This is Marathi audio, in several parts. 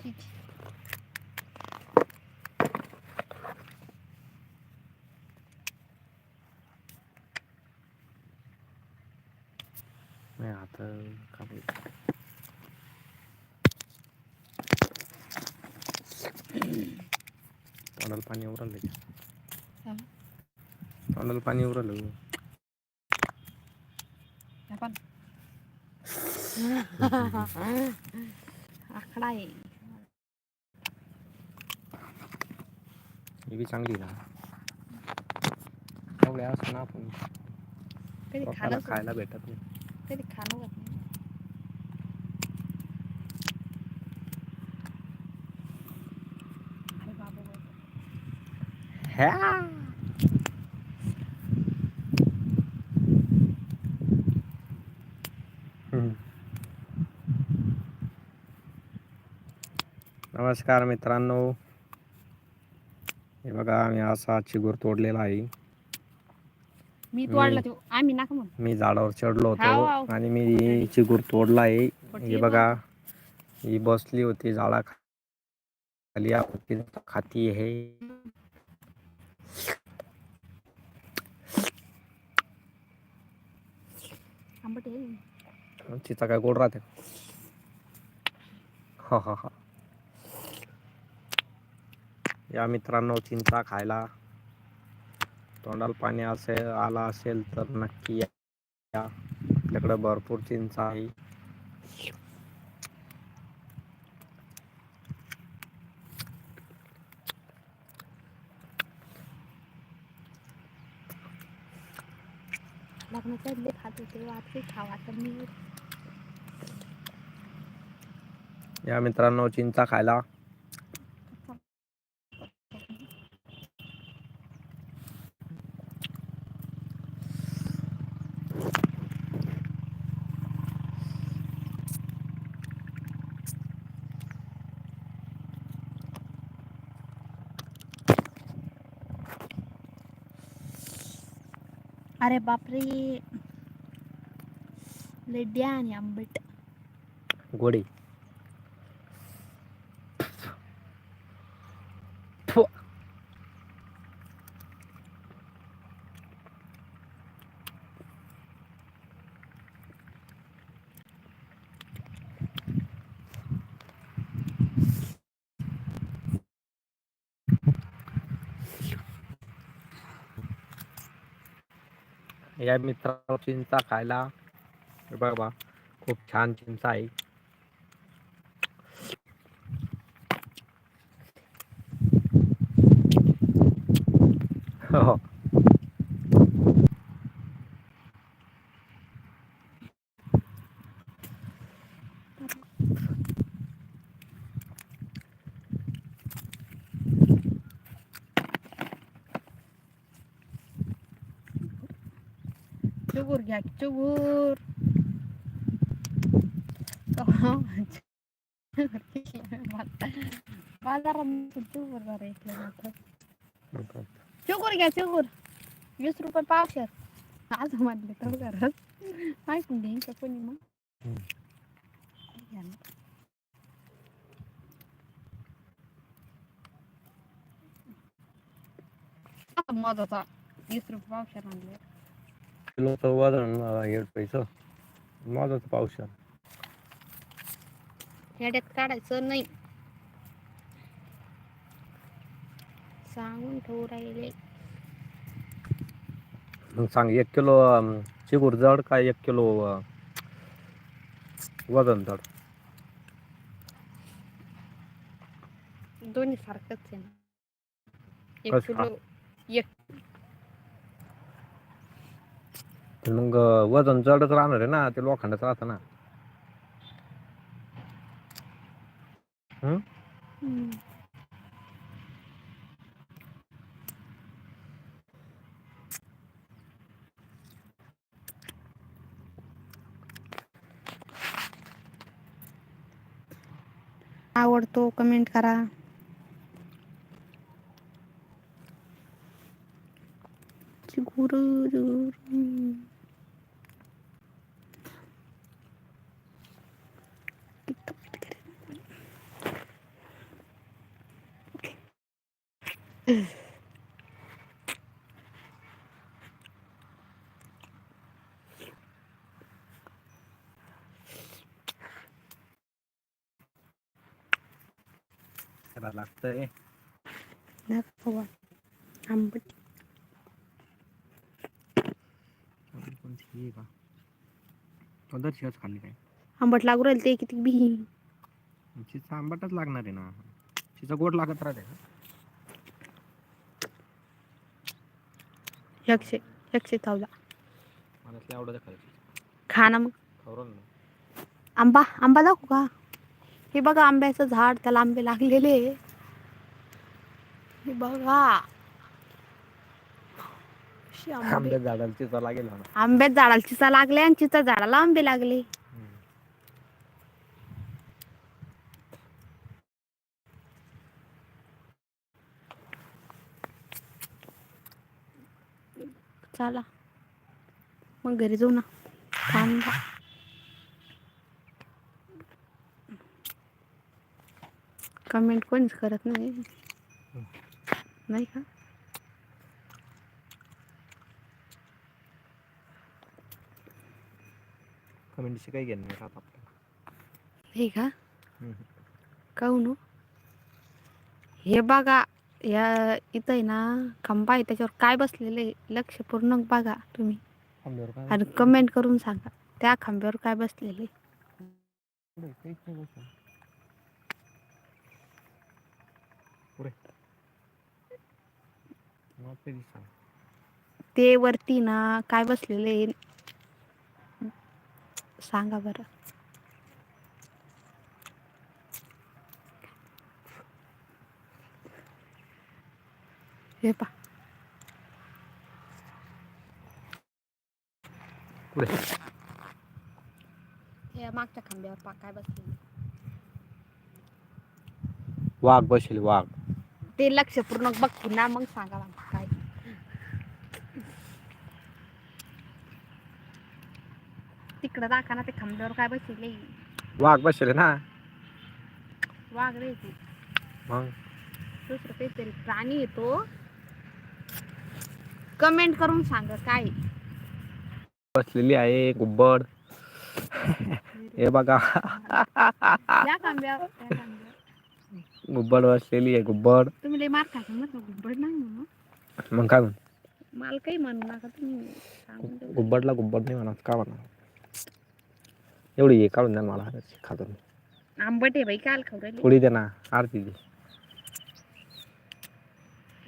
ठीक नाही आता का बोल तोंडाला पाणी उरलं हा. तोंडाला पाणी उरलं हे पण आकडा आहे ही बी चांगली ना एवढ्या असं ना आपण कधी स्वतःला खाणं खायला भेटत नाही कधी खाणं होत नाही अरे बाबा बाबा. ह्या हम्म. नमस्कार मित्रांनो हे बघा मी असा चिगूर तोडलेला आहे. मी तोडला तो. आम्ही नका म्हणून मी झाडावर चढलो हाव, होतो. आणि मी चिगूर तोडला आहे. हे बघा ही बसली होती झाडा खाली खाती आहे. आंबट आहे. तिचा काय गोड राहते? हा हा हा. या मित्रांनो चिंचा खायला. तोंडाला पाणी असेल आला असेल तर नक्की या. या. आपल्याकडे भरपूर चिंचा आहे. लग्नाच्या आधी खात होते आता खावा तर मी. या मित्रांनो चिंचा खायला. अरे बापरे. लेड्या आणि आंबट. गोडी. या मित्रांनो चिंचा खायला हे बघा बा खूप छान चिंचा आहे हो चुगूर घ्या चुगूर. बाजारात चुगूर जरा इकडे चुगूर घ्या चुगूर. वीस रुपये पावशेर. आज म्हणले तर घरात ऐकून घेईन का कोणी मग. हम्म. घ्या ना. आता मधाचा. वीस रुपये पावशेर आणले. किलोचं वजन हे पैसे. माझंच पावशा हेड्यात काढायचं नाही. सांगून ठेवू राहिले. मग सांग एक किलो अं, जड का एक किलो अं, वजन जड? दोन्ही सारखंच आहे ना. एक कसं? किलो एक तर मग वजन जडच राहणार आहे ना ते लोखंडच राहतं ना. हम्म. आवडतो कमेंट करा. चिगुरू लागतंय. दाखवा आंबट. खाल्ली काय? आंबट लागू राहील ते किती बी. चिचा आंबटच लागणार आहे ना. चिचा गोड लागत राहते एकशे एकशे चौदा मला ते आवडत खायची खा ना मग. आंबा आंबा दाखवू का? हे बघा आंब्याचं झाड त्याला आंबे लागलेले. हे बघा. अशी आंबे. आंब्या झाडाला चिचा लागेल आंब्यात झाडाला चिचा लागले आणि चिचा झाडाला आंबे लागले. चला. मग घरी जाऊ ना. थांबा कमेंट कोणीच करत नाही. नाही का? कमेंटशी काही घेणं नाही राहत आपल्याला. हे का. काहून हो? हे बघा या इथं आहे ना खंबा आहे त्याच्यावर काय बसलेलं आहे लक्षपूर्ण बघा तुम्ही. काय आणि कमेंट करून सांगा त्या खांब्यावर काय बसलेलं आहे. पुढे काहीच नाही बसलं. पुढे. मग ते वरती ना काय बसलेलं आहे सांगा बरं. हे पा पुढे हे मागच्या खांब्यावर पा काय बसलेलं? वाघ बसेल वाघ. ते लक्षपूर्ण बघतील ना मग सांगा मला काय. तिकडं दाखवा ना ते खांब्यावर काय बसले वाघ बसेल ना? वाघ रे ते. मग? दुसरं काहीतरी प्राणी येतो कमेंट करून सांगा काय बसलेली आहे गुब्बड. हे बघा. गुब्बड बसलेली आहे गुब्बड. तुम्ही लय मार खायचं गुब्बड नाही म्हणून. मग काय म्हण? मला काही म्हणू नका तुम्ही सांगून. गुब्बडला गुब्बड नाही म्हणत का म्हणा एवढी आहे काढून द्या ना मला खातो मी. आंबट आहे बाई काल खाऊ राहिली. थोडी दे ना आरती दे.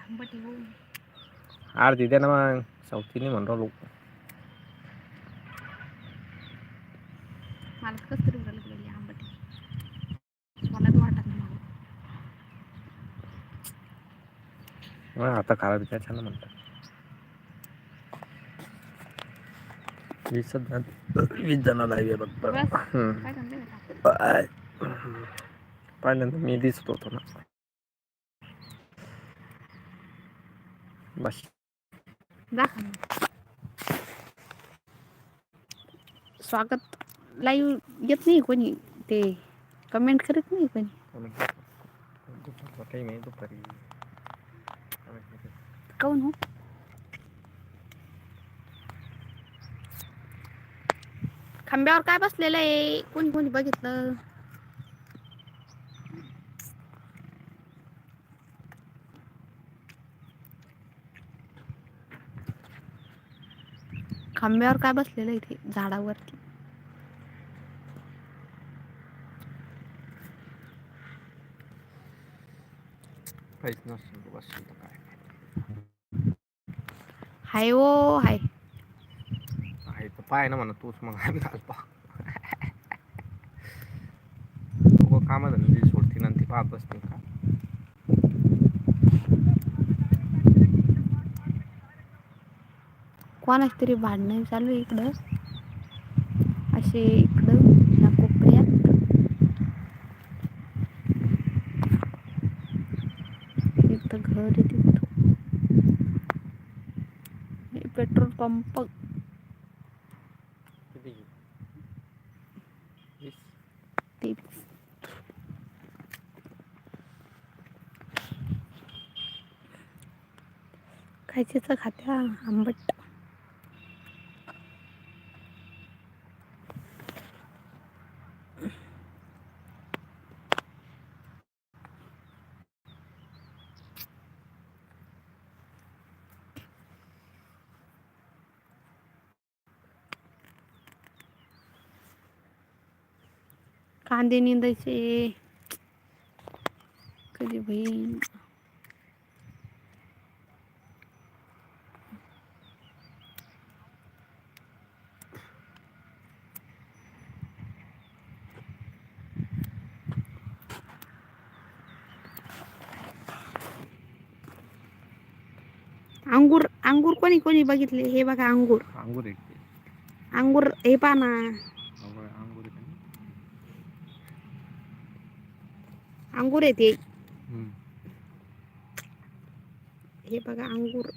आंबट आहे हो. आरती दे ना मग चौथीने म्हणतो लोक मला कसं तरी उरायला लागली आंबट. मला तर वाटत नाही. मग आता खराब त्याच्यानं म्हणतात वीस जण वीस जणाला आहे बघ? पहिल्यांदा मी दिसत होतो ना बस दाखव. स्वागत. लाईव्ह येत नाही कोणी. ते कमेंट करत नाही कोणी. काऊन हो? खांब्यावर काय बसलेलं आहे? कोणी कोणी बघितलं? खांब्यावर काय बसलेलं आहे ते झाडावरती. काहीच तर काय. हाय ओ हाय. आहे तर पाय ना म्हणा तूच मग आम्ही कामं धंदे सोडती ना ती पाहत बसते. का कोणाच तरी भांडणं चालू आहे इकडं. असे इकडं ह्या कोपऱ्यात इथं घर आहे तिथं. Petrol pump. खायचे खात्या आंबट. कांदे निंदायचे कधी होईल अंगूर अंगूर कोणी कोणी बघितले हे बघा अंगूर अंगूर आहे ते. अंगूर हे पहा ना अंगूर अंगूर आहे ना. अंगूर आहे ते हम्म. हे बघा अंगूर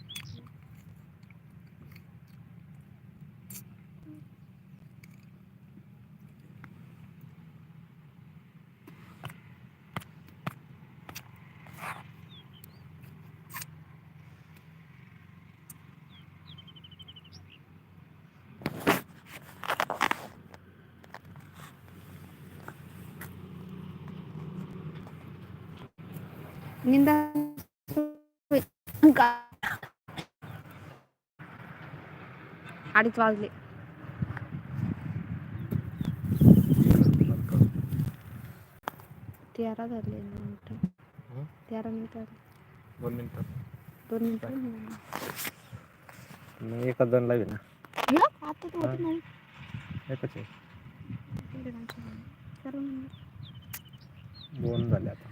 निंदा अडीच वाजले. तेरा झाले मिनिट? तेरा मिनिट दोन मिनिटं. दोन मिनिट मग एकच जण लावी ना. आता तू होती नाही. एकच आहे. दोन झाले आता.